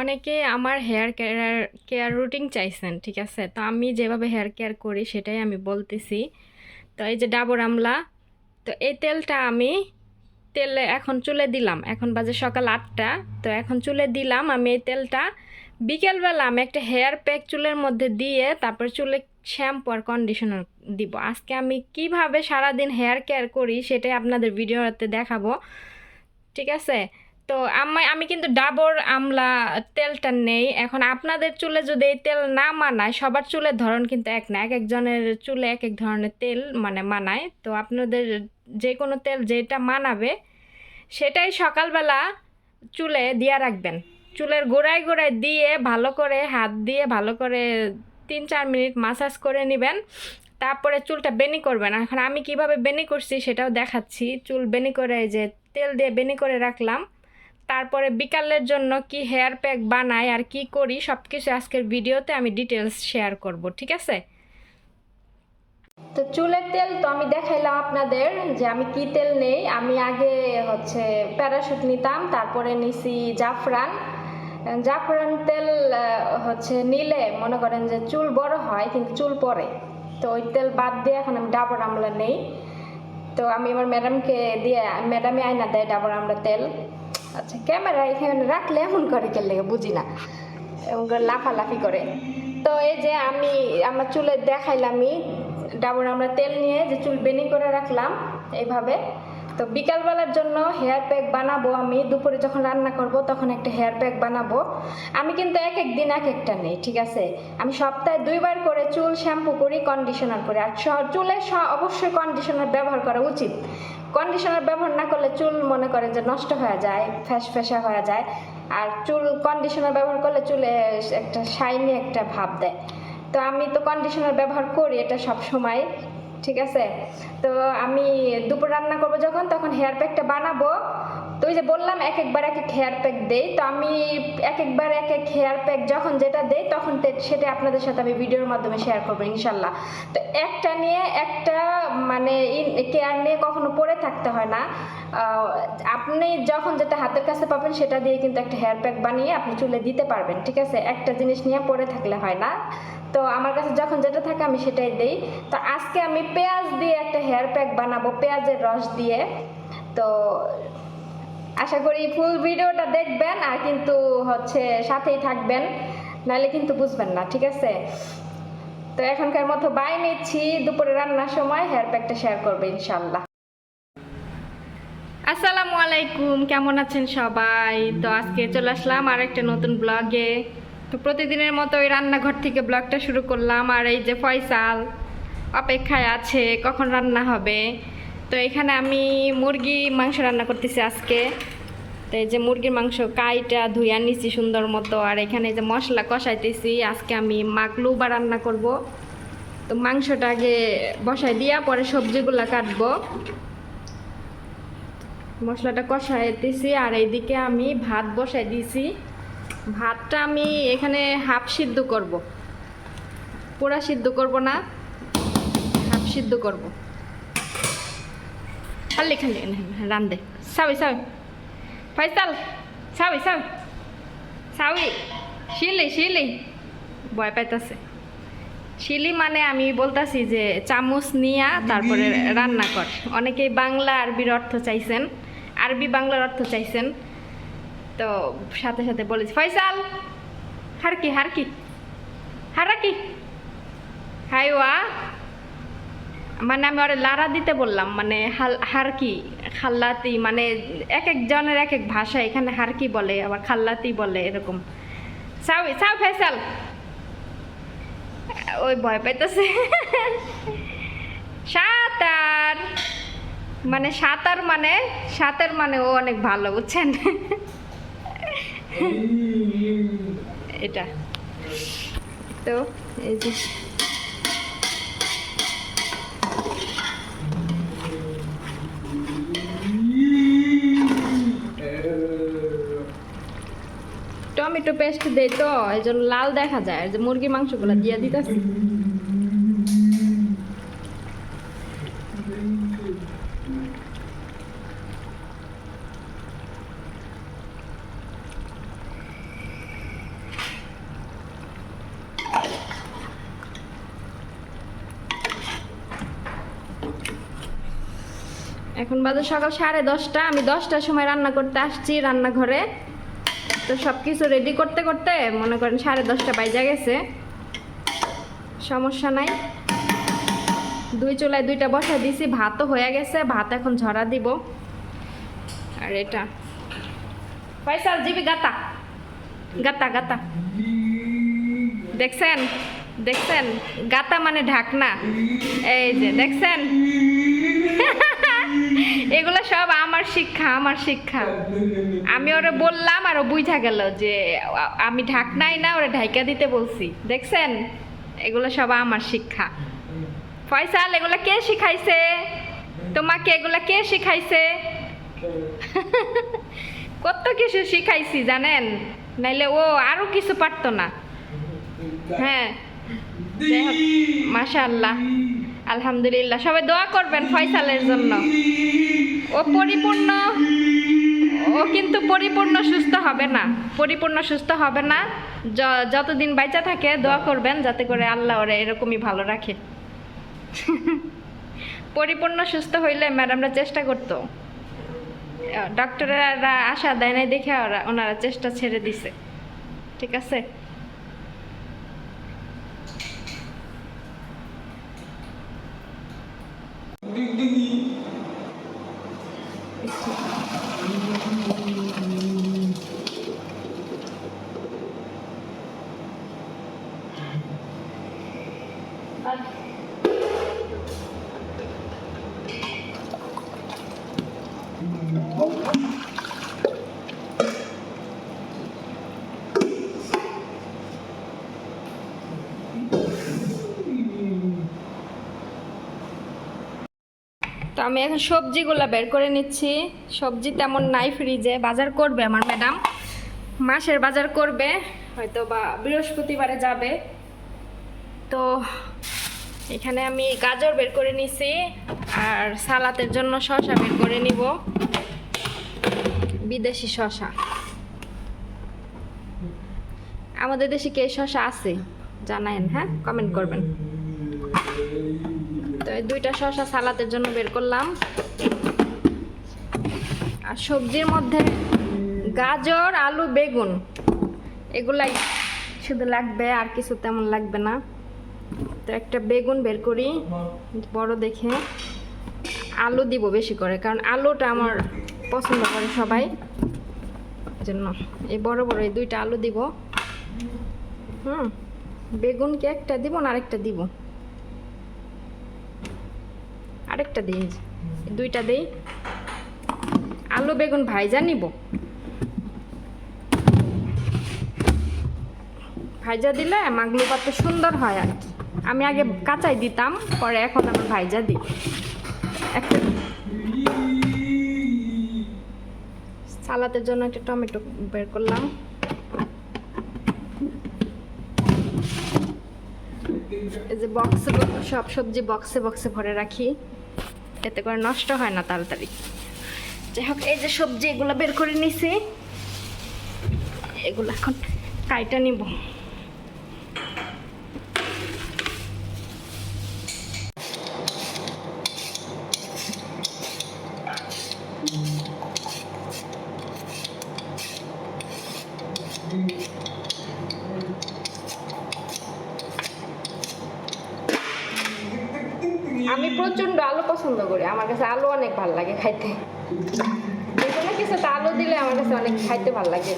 অনেকে আমার hair care care routine চাইছেন, ঠিক আছে? তো আমি যেভাবে হেয়ার কেয়ার করি সেটাই আমি বলতেছি। তো এই যে ডাবর আমলা, তো এই তেলটা আমি তেলে এখন চুলে দিলাম। এখন বাজে সকাল আটটা, তো এখন চুলে দিলাম আমি এই তেলটা। বিকেলবেলা আমি একটা হেয়ার প্যাক চুলের মধ্যে দিয়ে তারপর চুলে শ্যাম্পু আর কন্ডিশনার দিব। আজকে আমি কীভাবে সারাদিন হেয়ার কেয়ার করি সেটাই আপনাদের ভিডিওতে দেখাবো, ঠিক আছে? তো আমি আমি কিন্তু ডাবর আমলা তেলটা নেই। এখন আপনাদের চুলে যদি এই তেল না মানায়, সবার চুলের ধরন কিন্তু এক না এক একজনের চুলে এক এক ধরনের তেল মানে মানায়। তো আপনাদের যে কোনো তেল যেটা মানাবে, সেটাই সকালবেলা চুলে দিয়ে রাখবেন। চুলের গোড়ায় গোড়ায় দিয়ে ভালো করে হাত দিয়ে ভালো করে তিন চার মিনিট মাসাজ করে নেবেন। তারপরে চুলটা বেনি করবেন। এখন আমি কীভাবে বেনি করছি সেটাও দেখাচ্ছি। চুল বেনি করে যে তেল দিয়ে বেনি করে রাখলাম। তারপরে বিকালের জন্য কি হেয়ার প্যাক বানাই আর কি করি সব কিছু আজকের ভিডিওতে আমি ডিটেলস শেয়ার করব, ঠিক আছে? তো চুলের তেল তো আমি দেখাইলাম আপনাদের যে আমি কি তেল নেই। আমি আগে হচ্ছে প্যারাশুট নিতাম, তারপরে নিছি জাফরান। জাফরান তেল হচ্ছে নিলে মনে করেন যে চুল বড় হয়, কিন্তু চুল পড়ে তো ওই তেল বাদ দিয়ে এখন আমি ডাবর আমলা নেই। তো আমি আমার ম্যাডামকে দিয়ে ম্যাডামে আয়না দেয় ডাবর আমলা তেল। আচ্ছা ক্যামেরা এখানে রাখলে এমন করে কে লেগে বুঝি না। এমন করে লাফালাফি করে। তো এই যে আমি আমার চুলে দেখাইলামই, ডাবর আমরা তেল নিয়ে যে চুল বেনি করে রাখলাম এইভাবে। তো বিকালবেলার জন্য হেয়ার প্যাক বানাবো আমি, দুপুরে যখন রান্না করব তখন একটা হেয়ার প্যাক বানাবো। আমি কিন্তু এক এক দিন এক একটা নেই, ঠিক আছে? আমি সপ্তাহে দুইবার করে চুল শ্যাম্পু করি কন্ডিশনার করি। আর চুলে অবশ্যই কন্ডিশনার ব্যবহার করা উচিত। কন্ডিশনার ব্যবহার না করলে চুল মনে করেন যে নষ্ট হয়ে যায়, ফ্যাস ফ্যাসা হয়ে যায়। আর চুল কন্ডিশনার ব্যবহার করলে চুলে একটা শাইনি একটা ভাব দেয়। তো আমি তো কন্ডিশনার ব্যবহার করি এটা সব সময়, ঠিক আছে? তো আমি দুপুর রান্না করব যখন, তখন হেয়ার প্যাকটা বানাবো। তো ওই যে বললাম, এক একবার এক এক হেয়ার প্যাক দেই। তো আমি এক একবার এক এক হেয়ার প্যাক যখন যেটা দেই, তখন সেটা আপনাদের সাথে আমি ভিডিওর মাধ্যমে শেয়ার করব, ইনশাল্লাহ। তো একটা নিয়ে একটা মানে কেয়ার নিয়ে কখনো পড়ে থাকতে হয় না। আপনি যখন যেটা হাতের কাছে পাবেন, সেটা দিয়ে কিন্তু একটা হেয়ার প্যাক বানিয়ে আপনি চুলে দিতে পারবেন, ঠিক আছে? একটা জিনিস নিয়ে পড়ে থাকলে হয় না। তো আমার কাছে যখন যেটা থাকে, আমি সেটাই দেই। তো আজকে আমি পেঁয়াজ দিয়ে একটা হেয়ার প্যাক বানাবো, পেঁয়াজের রস দিয়ে। তো আশা করি ফুল ভিডিওটা দেখবেন আর কিন্তু হচ্ছে সাথেই থাকবেন, নাহলে কিন্তু বুঝবেন না, ঠিক আছে? তো এখনকার মতো বাই নিচ্ছি, দুপুরে রান্নার সময় হেয়ার প্যাকটা শেয়ার করবে ইনশাল্লাহ। আসসালামু আলাইকুম, কেমন আছেন সবাই? তো আজকে চলে আসলাম আর একটা নতুন ব্লগে তো প্রতিদিনের মতো ওই রান্নাঘর থেকে ব্লগটা শুরু করলাম, আর এই যে ফয়সাল অপেক্ষায় আছে, কখন রান্না হবে? তো এখানে আমি মুরগি মাংস রান্না করতেছি আজকে। তো এই যে মুরগির মাংস কাইটা ধুইয়া নিছি সুন্দর মতো, আর এখানে যে মশলা কষাইতেছি, আজকে আমি মাকলুবা রান্না করব। তো মাংসটা আগে বসাই দিয়া পরে সবজিগুলা কাটবো। মশলাটা কষাইতেছি, আর এইদিকে আমি ভাত বসাই দিয়েছি ভাতটা আমি এখানে হাফ সিদ্ধ করব। পুরা সিদ্ধ করব না, হাফ সিদ্ধ করব। খালি খালি রান্দে সাবি সাবি ফাইসাল সাবি সাবি সাবি শিলি শিলি। ভয় পাইতাছে। শিলি মানে আমি বলতাছি যে চামচ নিয়া তারপরে রান্না কর। অনেকেই বাংলা আরবির অর্থ চাইছেন, আরবি বাংলার অর্থ চাইছেন। তো সাথে সাথে বলেছি, ফয়সাল, হারকি হারকি, হারাকি। হাইওয়া মানে আমি ওরে লারা দিতে বললাম মানে হারকি খাল্লাতি মানে এক একজনের এক এক ভাষা এখানে হারকি বলে আবার খাল্লাতি বলে এরকম। সাউই সাউ ফয়সাল ওই ভয় পাইতেছে। সাঁতার মানে সাঁতার মানে সাঁতার মানে ও অনেক ভালো বুঝছেন? এটা। তো এই যে টমেটো পেস্ট দেই তো, এই জন্য লাল দেখা যায়। যে মুরগি মাংসগুলো দিয়ে দিতেছি। এখন বাজে সকাল সাড়ে দশটা। আমি দশটার সময় রান্না করতে আসছি রান্নাঘরে। তো সব কিছু রেডি করতে করতে মনে করেন সাড়ে দশটা বাইজা গেছে। সমস্যা নাই। দুই চুলায় দুইটা বসা দিছি, ভাতও হয়ে গেছে, ভাত এখন ঝরা দিব। আর এটা। পয়সাল জিবি, গাতা। গাতা গাতা। দেখছেন? দেখছেন? গাতা মানে ঢাকনা। এই যে, দেখছেন? এগুলো সব আমার শিক্ষা আমার শিক্ষা। আমি ওরে বললাম আর ও বুঝা গেল যে, আমি ঢাকনাই না, ওরা ঢাইকা দিতে বলছি। দেখছেন? এগুলো সব আমার শিক্ষা। ফয়সাল, এগুলো কে শিখাইছে? তোমাকে এগুলো কে শিখাইছে? কত কিছু শিখাইছি, জানেন? নাইলে ও আরও কিছু পারতো না। হ্যাঁ। মাশাআল্লাহ। আলহামদুলিল্লাহ, সবাই দোয়া করবেন ফয়সালের জন্য। ও পরিপূর্ণ, ও কিন্তু পরিপূর্ণ সুস্থ হবে না। পরিপূর্ণ সুস্থ হবে না। যতদিন বাইচা থাকে, দোয়া করবেন যাতে করে আল্লাহ ওরা এরকমই ভালো রাখে। পরিপূর্ণ সুস্থ হইলে ম্যাডামরা চেষ্টা করতো। ডক্টরেরা আশা দেয় নাই দেখে ওরা, ওনারা চেষ্টা ছেড়ে দিছে। ঠিক আছে? ding ding ding. Thank you. আমি এখন সবজিগুলো বের করে নিচ্ছি। সবজি তেমন নাই ফ্রিজে বাজার করবে আমার ম্যাডাম মাসের বাজার করবে হয়তো বা বৃহস্পতিবারে যাবে। তো এখানে আমি গাজর বের করে নিছি, আর সালাতের জন্য শশা বের করে নিব। বিদেশি শসা। আমাদের দেশে কে শশা আছে? জানায়েন হ্যাঁ? কমেন্ট করবেন। তো এই দুইটা শসা সালাতের জন্য বের করলাম। আর সবজির মধ্যে গাজর, আলু, বেগুন, এগুলাই শুধু লাগবে, আর কিছু তেমন লাগবে না। তো একটা বেগুন বের করি, বড় দেখে। আলু দিব বেশি করে, কারণ আলুটা আমার পছন্দ করে সবাই। জন্য এই বড় বড় এই দুইটা আলু দিব। হুম, বেগুনকে একটা দিব না আরেকটা দিব। আরেকটা দিই দুইটা দেই। আলু, বেগুন ভাইজা নিব। ভাইজা দিলে মাগলু পাতে সুন্দর হয় আর কি। আমি আগে কাঁচাই দিতাম, পরে এখন আমি ভাইজা দিই। সালাতের জন্য একটা টমেটো বের করলাম। এই যে বক্সে সব সবজি বক্সে বক্সে ভরে রাখি। এতে করে নষ্ট হয় না তাড়াতাড়ি। যাই হোক এই যে সবজি এগুলো বের করে নিছি। এগুলো এখন কাইটা নিব আমি প্রচণ্ড আলু পছন্দ করি আমার কাছে আলু অনেক ভালো লাগে খাইতে। যে কিছুতে আলু দিলে আমার কাছে অনেক খাইতে ভালো লাগে।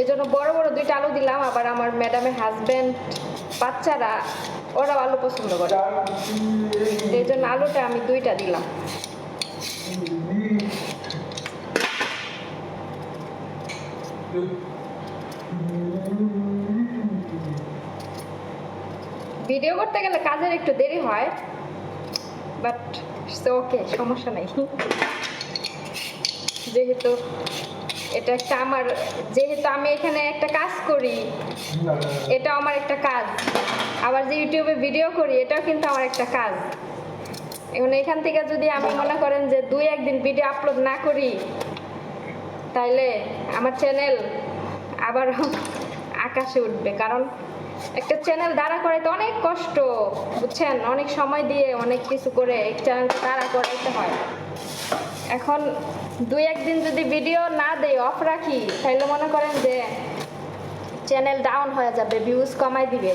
এই জন্য বড় বড় দুইটা আলু দিলাম, আবার আমার ম্যাডামের হাজব্যান্ড বাচ্চারা, ওরাও আলু পছন্দ করে। এই জন্য আলুটা আমি দুইটা দিলাম। ভিডিও করতে গেলে কাজের একটু দেরি হয় বাট ওকে, সমস্যা নেই। যেহেতু এটা একটা আমার, যেহেতু আমি এখানে একটা কাজ করি এটা আমার একটা কাজ। আবার যে ইউটিউবে ভিডিও করি, এটাও কিন্তু আমার একটা কাজ। এখন এখান থেকে যদি আমি মনে করেন যে দুই একদিন ভিডিও আপলোড না করি, তাইলে আমার চ্যানেল আবার আকাশে উঠবে। কারণ একটা চ্যানেল দাঁড়া করাইতে অনেক কষ্ট, বুঝছেন? অনেক সময় দিয়ে অনেক কিছু করে চ্যানেল দাঁড়া করাইতে হয়। এখন দুই একদিন যদি ভিডিও না দেই অফ রাখি, তাহলে মনে করেন যে চ্যানেল ডাউন হয়ে যাবে ভিউজ কমাই দিবে।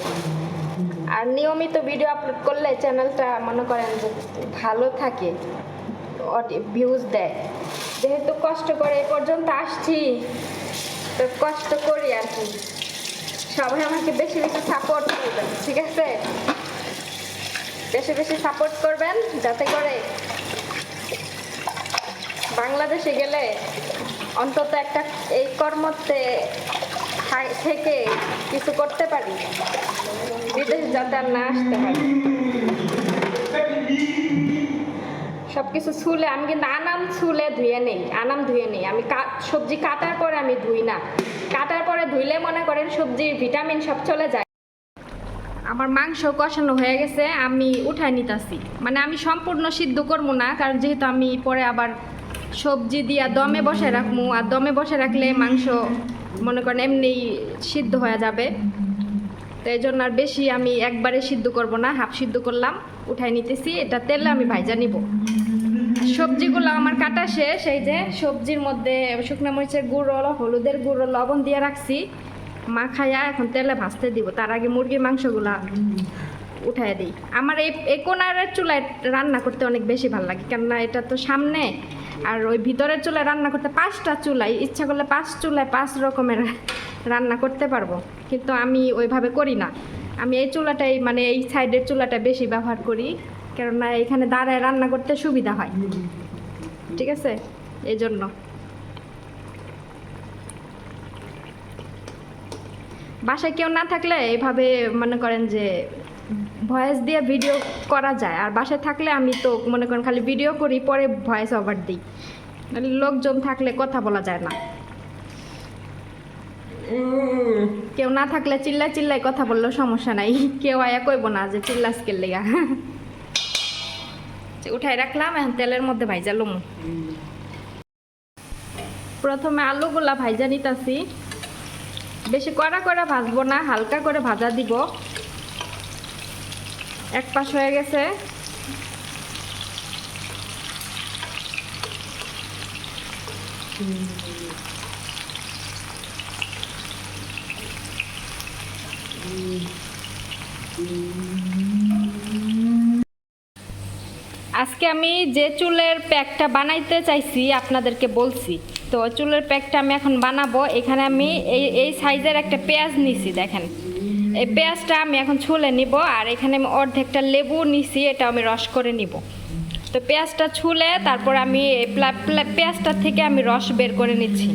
আর নিয়মিত ভিডিও আপলোড করলে চ্যানেলটা মনে করেন যে ভালো থাকে ভিউজ দেয়। যেহেতু কষ্ট করে এ পর্যন্ত আসছি, তো কষ্ট করি আর কি। সবাই আমাকে বেশি বেশি সাপোর্ট করবেন, ঠিক আছে? বেশি বেশি সাপোর্ট করবেন যাতে করে বাংলাদেশে গেলে অন্তত একটা এই কর্মতে থেকে কিছু করতে পারি। বিদেশ যাতে আর না আসতে হয় সব কিছু ছুলে, আমি কিন্তু আনাম ছুলে ধুয়ে নেই, আনাম ধুয়ে নেই। আমি সবজি কাটার পরে আমি ধুই না। কাটার পরে ধুইলে মনে করেন সবজির ভিটামিন সব চলে যায়। আমার মাংস কষানো হয়ে গেছে, আমি উঠায় নিতাছি। মানে আমি সম্পূর্ণ সিদ্ধ করব না, কারণ যেহেতু আমি পরে আবার সবজি দিয়া দমে বসে রাখব, আর দমে বসে রাখলে মাংস মনে করেন এমনি সিদ্ধ হয়ে যাবে। তো এই জন্য আর বেশি আমি একবারে সিদ্ধ করব না, হাফ সিদ্ধ করলাম, উঠাই নিতেছি, এটা তেলে আমি ভাইজা নিব। সবজিগুলো আমার কাটা শেষ, এই যে সবজির মধ্যে শুকনো মরিচের গুঁড়ো, হলুদের গুঁড়ো, লবণ দিয়ে রাখছি। মাখাইয়া এখন তেলে ভাজতে দিব, তার আগে মুরগির মাংসগুলা উঠাই দিই। আমার এই কোনারের চুলায় রান্না করতে অনেক বেশি ভালো লাগে, কেননা এটা তো সামনে, আর ওই ভিতরের চুলায় রান্না করতে পাঁচটা চুলায় ইচ্ছা করলে পাঁচ চুলায় পাঁচ রকমের রান্না করতে পারব, কিন্তু আমি ওইভাবে করি না। আমি এই চুলাটাই মানে এই সাইডের চুলাটা বেশি ব্যবহার করি। কেননা এখানে দাঁড়ায় রান্না করতে সুবিধা হয়। ঠিক আছে? এই জন্য বাসায় কেউ না থাকলে এইভাবে মনে করেন যে ভয়েস দিয়ে ভিডিও করা যায়। আর বাসায় থাকলে আমি তো মনে করেন খালি ভিডিও করি, পরে ভয়েস ওভার দিই। লোকজন থাকলে কথা বলা যায় না। কেউ না থাকলে চিল্লাই চিল্লাই কথা বললেও সমস্যা নাই। কেউ আয়া কইব না যে চিল্লাস লেগা। উঠাই রাখলাম, এখন তেলের মধ্যে ভাইজা লুম। প্রথমে আলুগুলা ভাইজা নিতাছি। বেশি কড়া করে ভাজবো না, হালকা করে ভাজা দিব। এক পাশ হয়ে গেছে। আজকে আমি যে চুলের প্যাকটা বানাইতে চাইছি, আপনাদেরকে বলছি। তো চুলের প্যাকটা আমি এখন বানাবো। এখানে আমি এই এই সাইজের একটা পেঁয়াজ নিছি, দেখেন। এই পেঁয়াজটা আমি এখন ছুলে নিব, আর এখানে আমি অর্ধেকটা লেবু নিছি এটা আমি রস করে নিব। তো পেঁয়াজটা ছুলে তারপর আমি পেঁয়াজটা থেকে আমি রস বের করে নিচ্ছি।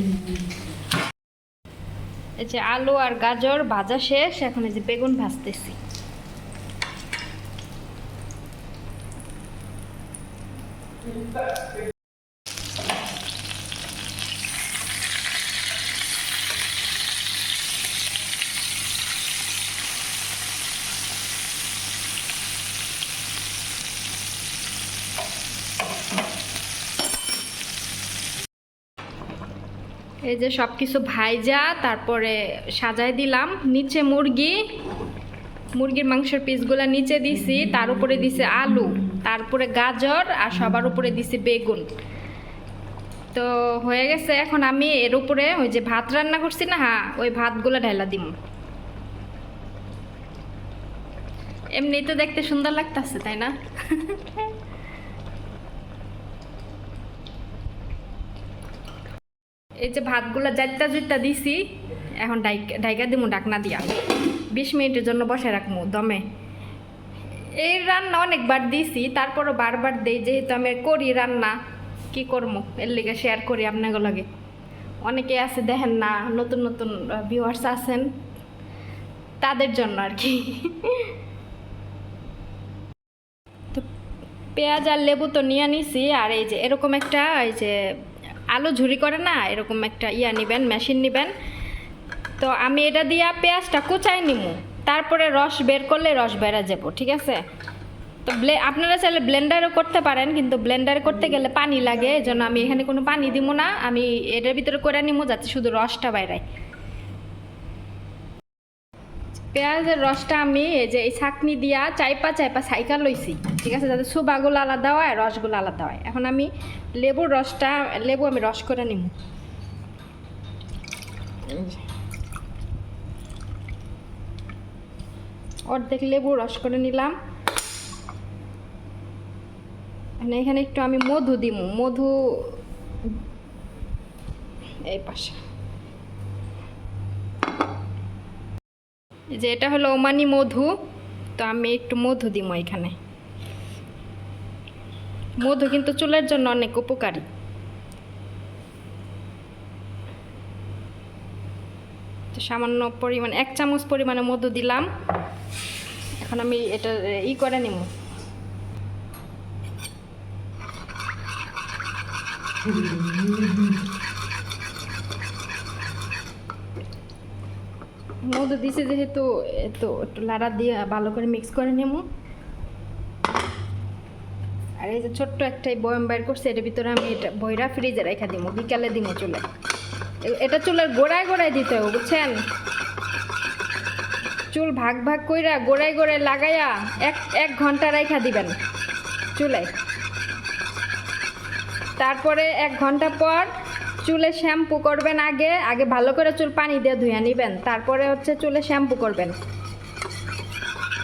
এই যে আলু আর গাজর ভাজা শেষ, এখন এই যে বেগুন ভাজতেছি। এই যে সব কিছু ভাইজা, তারপরে সাজাই দিলাম। নিচে মুরগি, মুরগির মাংসের পিসগুলো নিচে দিছি, তার উপরে দিছে আলু। তারপরে গাজর আর সবার উপরে দিছি বেগুন। তো হয়ে গেছে, এখন আমি এর উপরে ওই যে ভাত রান্না করছি না হ্যাঁ ওই ভাতগুলো ঢাইলা দিব এমনি তো দেখতে সুন্দর লাগতেছে, তাই না? এই যে ভাতগুলো যাইতা জুইতা দিছি, এখন ডাইক- দিমু ডাকনা দিয়া। বিশ মিনিটের জন্য বসে রাখব দমে। এই রান্না অনেকবার দিছি, তারপরও বারবার দেই, যেহেতু আমি করি রান্না, কি করব এর লিগে শেয়ার করি আপনাকে লগে। অনেকে আছে, দেখেন না, নতুন নতুন ভিউয়ার্স আছেন, তাদের জন্য আর কি। তো পেঁয়াজ আর লেবু তো নিয়ে নিছি, আর এই যে এরকম একটা, এই যে আলু ঝুরি করে না, এরকম একটা ইয়া নেবেন মেশিন নেবেন। তো আমি এটা দিয়া পেঁয়াজটা কুচাই নিমু। তারপরে রস বের করলে রস বেড়া যাব, ঠিক আছে? তো ব্লে, আপনারা চাইলে ব্লেন্ডারও করতে পারেন, কিন্তু ব্লেন্ডারে করতে গেলে পানি লাগে এই জন্য আমি এখানে কোনো পানি দিব না, আমি এটার ভিতরে করে নিমু যাতে শুধু রসটা বাইরায় পেঁয়াজের রসটা আমি এই যে এই ছাকনি দিয়া চাইপা চাইপা সাইকা লইছি, ঠিক আছে? যাতে সুবাগুলো আলাদা হয় রসগুলো আলাদা হয়। এখন আমি লেবুর রসটা, লেবু আমি রস করে নিব অর্ধেক লেবু রস করে নিলাম। মানে এখানে একটু আমি মধু দিব মধু এই পাশে। যে এটা হলো ওমানি মধু, তো আমি একটু মধু দিব এখানে। মধু কিন্তু চুলের জন্য অনেক উপকারী। সামান্য পরিমাণ, এক চামচ পরিমাণে মধু দিলাম। এখন আমি এটা ই করে নিব মধু দিছে যেহেতু তো একটু লাড়া দিয়ে ভালো করে মিক্স করে নেব আর এই যে ছোট্ট একটা বয়ম বাইর করছে এটার ভিতরে আমি এটা বইরা ফ্রিজে রেখে দিব বিকালে দিব চুলে এটা চুলের গোড়ায় গোড়ায় দিতে হবে, বুঝছেন? চুল ভাগ ভাগ কইরা গোড়ায় গোড়ায় লাগাইয়া এক এক ঘণ্টা রেখা দিবেন। চুলে। তারপরে এক ঘণ্টা পর চুলে শ্যাম্পু করবেন আগে আগে ভালো করে চুল পানি দিয়ে ধুয়ে নেবেন। তারপরে হচ্ছে চুলে শ্যাম্পু করবেন।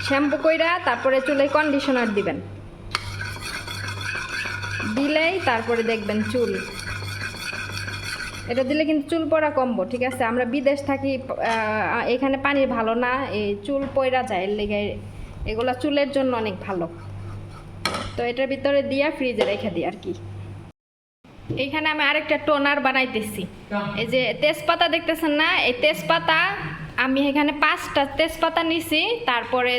শ্যাম্পু কইরা তারপরে চুলে কন্ডিশনার দিবেন। দিলেই তারপরে দেখবেন চুল। এটা দিলে কিন্তু চুল পড়া কমবো ঠিক আছে? আমরা বিদেশ থাকি এখানে পানি ভালো না এই চুল পয়রা যায় এর লেগে। এগুলা চুলের জন্য অনেক ভালো। তো এটার ভিতরে দিয়া ফ্রিজে রেখে দিই আর কি। এইখানে আমি আরেকটা টোনার বানাইতেছি। এই যে তেজপাতা দেখতেছেন না? এই তেজপাতা আমি এখানে পাঁচটা তেজপাতা নিছি তারপরে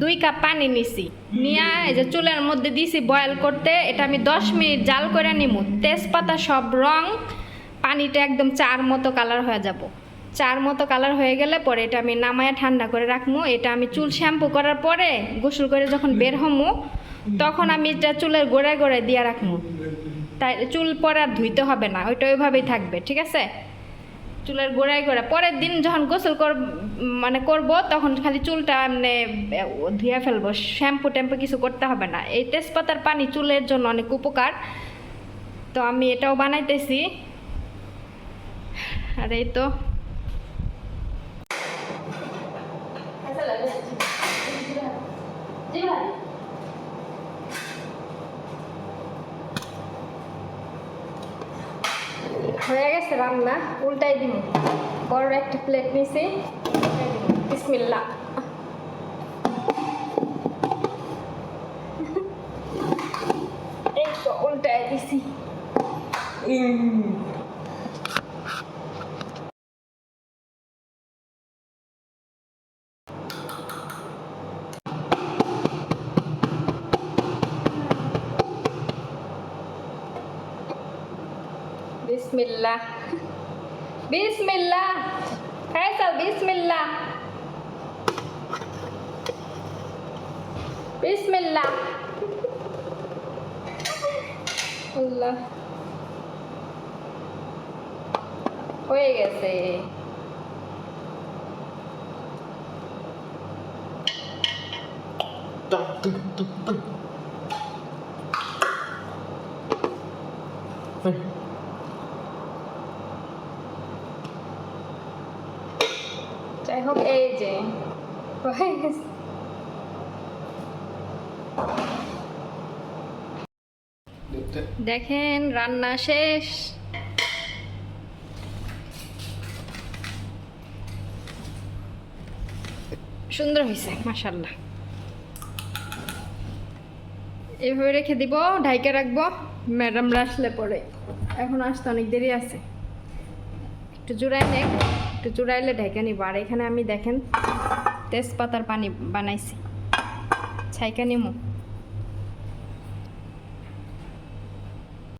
দুই কাপ পানি নিছি। নিয়া এই যে চুলের মধ্যে দিছি বয়েল করতে এটা আমি দশ মিনিট জাল করে নিব তেজপাতা সব রং পানিটা একদম চার মতো কালার হয়ে যাব। চার মতো কালার হয়ে গেলে পরে এটা আমি নামায় ঠান্ডা করে রাখব এটা আমি চুল শ্যাম্পু করার পরে গোসল করে যখন বের হমু, তখন আমি এটা চুলের গোড়ায় গোড়ায় দিয়ে রাখব তাই চুল পরে আর ধুইতে হবে না, ওইটা ওইভাবেই থাকবে, ঠিক আছে? চুলের গোড়ায় গোড়া পরের দিন যখন গোসল কর মানে করব, তখন খালি চুলটা মানে ধুয়ে ফেলব। শ্যাম্পু ট্যাম্পু কিছু করতে হবে না। এই তেজপাতার পানি চুলের জন্য অনেক উপকার। তো আমি এটাও বানাইতেছি। আর এই তো হয়ে গেছে রান্না উল্টাই দিব বড় একটা প্লেট নিছি উল্টাই দিব। বিসমিল্লাহ এই তো উল্টাই দিছি বিসমিল্লাহ বিসমিল্লাহ ফায়সাল বিসমিল্লাহ বিসমিল্লাহ আল্লাহ হয়ে গেছে যাই হোক এই যে হয়ে দেখেন, রান্না শেষ। সুন্দর হয়েছে মাসাল্লাহ এভাবে রেখে দিব, ঢাইকে রাখব। ম্যাডামরা আসলে পরে। এখন আসতে অনেক দেরি আছে। একটু জুড়াই নে একটু জুড়াইলে ঢেকে নিব। আর এখানে আমি দেখেন তেজপাতার পানি বানাইছি। ছাইকা নিমু।